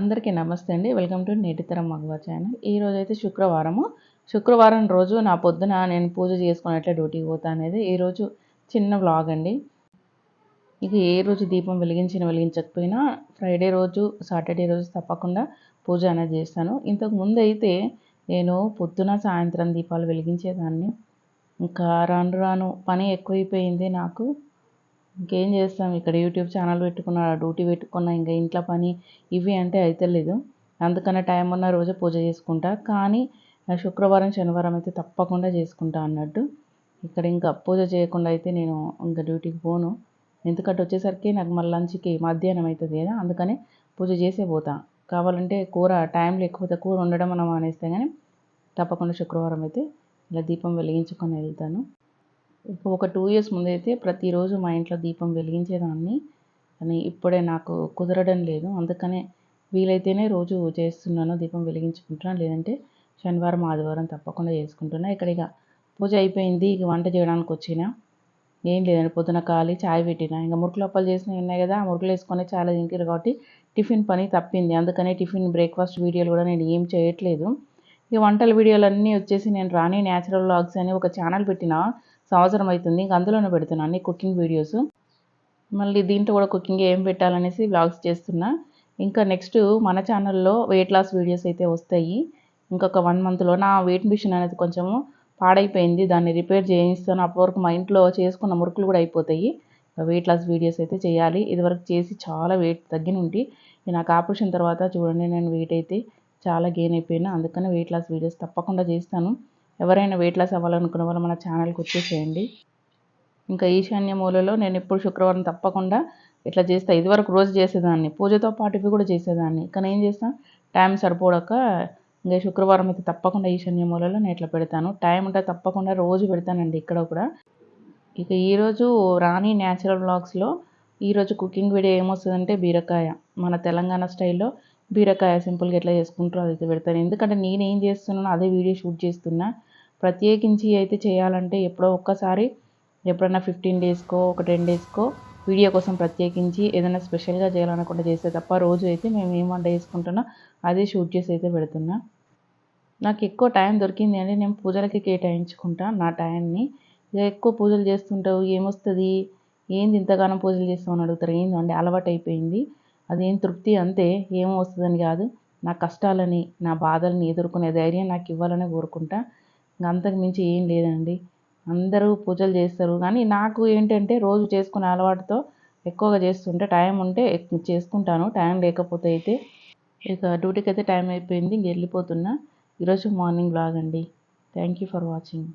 అందరికీ నమస్తే అండి. వెల్కమ్ టు నేటితరం మగవా ఛానల్. ఈ అయితే శుక్రవారము. శుక్రవారం రోజు నా పొద్దున నేను పూజ చేసుకుని ఎట్లా డ్యూటీకి పోతా అనేది ఈరోజు చిన్న వ్లాగ్ అండి. ఇక ఏ రోజు దీపం వెలిగించిన వెలిగించకపోయినా ఫ్రైడే రోజు సాటర్డే రోజు తప్పకుండా పూజ అనేది చేస్తాను. ఇంతకు ముందు అయితే నేను పొద్దున సాయంత్రం దీపాలు వెలిగించేదాన్ని. ఇంకా రాను రాను పని ఎక్కువైపోయింది నాకు. ఇంకేం చేస్తాం? ఇక్కడ యూట్యూబ్ ఛానల్ పెట్టుకున్నా డ్యూటీ పెట్టుకున్నా ఇంకా ఇంట్లో పని ఇవి అంటే అవుతలేదు అందుకనే టైం ఉన్న రోజు పూజ చేసుకుంటా. కానీ శుక్రవారం శనివారం అయితే తప్పకుండా చేసుకుంటా అన్నట్టు. ఇక్కడ ఇంకా పూజ చేయకుండా అయితే నేను ఇంకా డ్యూటీకి పోను. ఎందుకంటే వచ్చేసరికి నాకు మళ్ళీ లంచ్కి మధ్యాహ్నం అవుతుంది కదా అందుకనే పూజ చేసే పోతా. కావాలంటే కూర టైం లేకపోతే కూర ఉండడం మనం మానేస్తే కానీ తప్పకుండా శుక్రవారం అయితే ఇలా దీపం వెలిగించుకొని వెళ్తాను. ఒక టూ ఇయర్స్ ముందైతే ప్రతిరోజు మా ఇంట్లో దీపం వెలిగించేదాన్ని. కానీ ఇప్పుడే నాకు కుదరడం లేదు. అందుకనే వీలైతేనే రోజు చేస్తున్నాను దీపం వెలిగించుకుంటున్నాను లేదంటే శనివారం ఆదివారం తప్పకుండా చేసుకుంటున్నా. ఇక్కడ ఇక పూజ అయిపోయింది. ఇక వంట చేయడానికి వచ్చిన ఏం లేదండి. పొద్దున ఖాళీ చాయ్ పెట్టిన. ఇంకా మురుకులు అప్పలు చేసినవి ఉన్నాయి కదా ఆ మురుకులు వేసుకొని చాలా తింటారు కాబట్టి టిఫిన్ పని తప్పింది. అందుకనే టిఫిన్ బ్రేక్ఫాస్ట్ వీడియోలు కూడా నేను ఏం చేయట్లేదు. ఈ వంటల వీడియోలు అన్నీ వచ్చేసి నేను రాణి న్యాచురల్ వ్లాగ్స్ అని ఒక ఛానల్ పెట్టిన. సంవత్సరం అవుతుంది ఇంక అందులోనే పెడుతున్నాను అన్ని కుకింగ్ వీడియోస్. మళ్ళీ దీంట్లో కూడా కుకింగ్ ఏం పెట్టాలనేసి బ్లాగ్స్ చేస్తున్నా. ఇంకా నెక్స్ట్ మన ఛానల్లో వెయిట్ లాస్ వీడియోస్ అయితే వస్తాయి. ఇంకొక వన్ మంత్లో నా వెయిట్ మిషన్ అనేది కొంచెము పాడైపోయింది. దాన్ని రిపేర్ చేయిస్తాను. అప్పటివరకు మా ఇంట్లో చేసుకున్న మురుకులు కూడా అయిపోతాయి. వెయిట్ లాస్ వీడియోస్ అయితే చేయాలి. ఇదివరకు చేసి చాలా వెయిట్ తగ్గిన ఉండి నాకు ఆపరేషన్ తర్వాత చూడండి నేను వెయిట్ అయితే చాలా గెయిన్ అయిపోయినా. అందుకని వెయిట్ లాస్ వీడియోస్ తప్పకుండా చేస్తాను. ఎవరైనా వెయిట్ లాస్ అవ్వాలనుకున్న వాళ్ళు మన ఛానల్కి వచ్చేసేయండి. ఇంకా ఈశాన్య మూలలో నేను ఎప్పుడు శుక్రవారం తప్పకుండా ఇట్లా చేస్తా. ఇదివరకు రోజు చేసేదాన్ని. పూజతో పాటు ఇవి కూడా చేసేదాన్ని. కానీ ఏం చేస్తాను టైం సరిపోడక ఇంకా శుక్రవారం అయితే తప్పకుండా ఈశాన్య మూలలో నేను ఇట్లా పెడతాను. టైం ఉంటే తప్పకుండా రోజు పెడతానండి ఇక్కడ కూడా. ఇక ఈరోజు రాణి న్యాచురల్ బ్లాగ్స్లో ఈరోజు కుకింగ్ వీడియో ఏమొస్తుందంటే బీరకాయ. మన తెలంగాణ స్టైల్లో బీరకాయ సింపుల్గా ఎట్లా చేసుకుంటారో అదైతే పెడతాను. ఎందుకంటే నేను ఏం చేస్తున్నానో అదే వీడియో షూట్ చేస్తున్నా. ప్రత్యేకించి అయితే చేయాలంటే ఎప్పుడో ఒక్కసారి ఎప్పుడైనా ఫిఫ్టీన్ డేస్కో ఒక టెన్ డేస్కో వీడియో కోసం ప్రత్యేకించి ఏదైనా స్పెషల్గా చేయాలనుకుంటే చేస్తే తప్ప రోజు అయితే మేము ఏం వంట చేసుకుంటున్నా అదే షూట్ చేసి అయితే పెడుతున్నా. నాకు ఎక్కువ టైం దొరికింది అంటే నేను పూజలకి కేటాయించుకుంటా నా టైంని ఇక ఎక్కువ పూజలు చేస్తుంటావు ఏమొస్తుంది? ఏంది ఇంతగానో పూజలు చేస్తావు అని అడుగుతారు. ఏంది అలవాటు అయిపోయింది అదేం తృప్తి అంతే ఏమో వస్తుందని కాదు. నా కష్టాలని నా బాధల్ని ఎదుర్కొనే ధైర్యం నాకు ఇవ్వాలని కోరుకుంటా. అంతకు మించి ఏం లేదండి. అందరూ పూజలు చేస్తారు. కానీ నాకు ఏంటంటే రోజు చేసుకునే అలవాటుతో ఎక్కువగా చేస్తుంటే టైం ఉంటే చేసుకుంటాను. టైం లేకపోతే అయితే ఇక డ్యూటీకి అయితే టైం అయిపోయింది. ఇంక వెళ్ళిపోతున్నా. ఈరోజు మార్నింగ్ బ్లాగ్ అండి. Thank you for watching.